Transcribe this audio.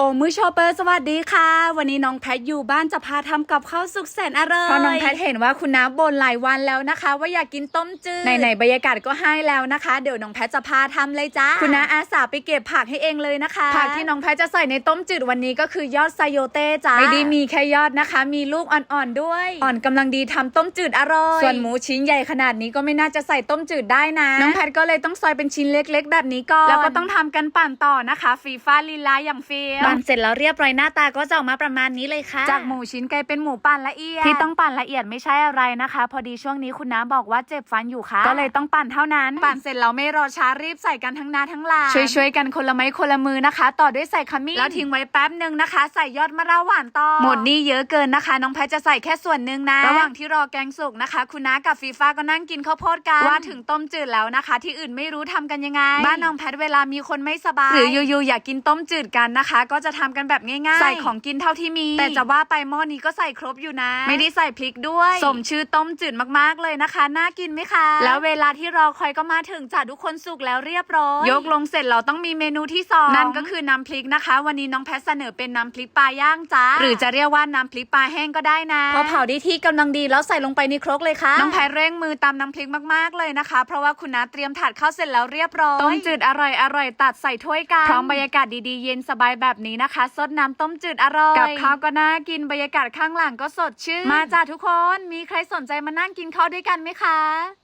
โอ้มือชอปเปอร์สวัสดีค่ะ วันนี้น้องแพทอยู่บ้านจะพาทำกับข้าวสุกแสนอร่อยเพราะน้องแพทเห็นว่าคุณน้าบ่นหลายวันแล้วนะคะ ว่าอยากกินต้มจืดไหนๆบรรยากาศก็ให้แล้วนะคะ เดี๋ยวน้องแพทจะพาทำเลยจ้าคุณน้าอาสาไปเก็บผักให้เองเลยนะคะผักที่น้องแพทจะใส่ในต้มจืดวันนี้ก็คือยอดไซโยเต้จ้าไม่ได้มีแค่ยอดนะคะ มีลูกอ่อนๆด้วย อ่อนกำลังดีทำต้มจืดอร่อยส่วนหมูชิ้นใหญ่ขนาดนี้ก็ไม่น่าจะใส่ต้มจืดได้นะน้องแพทก็เลยต้องซอยเป็นชิ้นเล็ก ๆ แบบนี้ก่อนแล้วก็ต้องทำกันปั่นต่อนะคะ ฟีฟ้าลีลาอย่างเฟี้ยวปั่นเสร็จแล้วเรียบร้อยหน้าตาก็จะออกมาประมาณนี้เลยค่ะ จากหมูชิ้นกลายเป็นหมูปั่นละเอียด ที่ต้องปั่นละเอียดไม่ใช่อะไรนะคะ พอดีช่วงนี้คุณน้าบอกว่าเจ็บฟันอยู่ค่ะ ก็เลยต้องปั่นเท่านั้น ปั่นเสร็จแล้วไม่รอช้ารีบใส่กันทั้งนาทั้งหลางช่วยๆกันคนละไม้คนละมือนะคะ ต่อด้วยใส่ขมิ้นแล้วทิ้งไว้แป๊บหนึ่งนะคะ ใส่ยอดมะระหวานต่อหมดนี่เยอะเกินนะคะ น้องแพทจะใส่แค่ส่วนหนึ่งนะ ระหว่างที่รอแกงสุกนะคะ คุณน้ากับฟีฟ้าก็นั่งกินข้าวโพดกันว่าถึงต้มจืดแล้วนะคะ ที่อื่นไม่รู้ทำกันยังไง บ้านน้องแพทเวลามีคนไม่สบายหรืออยู่ๆอยากกินต้มจืดกันนะคะ ก็จะทำกันแบบง่ายๆ ใส่ของกินเท่าที่มี แต่จะว่าไปหม้อนี้ก็ใส่ครบอยู่นะ ไม่ได้ใส่พริกด้วย สมชื่อต้มจืดมากๆเลยนะคะ น่ากินไหมคะ แล้วเวลาที่รอคอยก็มาถึงจ้ะทุกคนสุกแล้วเรียบร้อย ยกลงเสร็จเราต้องมีเมนูที่สองนั่นก็คือน้ำพริกนะคะ วันนี้น้องแพทเสนอเป็นน้ำพริกปลาย่างจ้าหรือจะเรียกว่าน้ำพริกปลาแห้งก็ได้นะพอเผาได้ที่กำลังดีแล้วใส่ลงไปในครกเลยค่ะน้องแพทเร่งมือตำน้ำพริกมากๆเลยนะคะ เพราะว่าคุณน้าเตรียมถาดข้าวเสร็จแล้วเรียบร้อยต้มจืดอร่อยอร่อยตัดใส่ถ้วยกันพร้อมบรรยากาศดีๆเย็นสบายแบบนี้นะคะซดน้ำต้มจืดอร่อย กับข้าวก็น่ากินบรรยากาศข้างหลังก็สดชื่น มาจ้าทุกคน มีใครสนใจมานั่งกินข้าวด้วยกันไหมคะ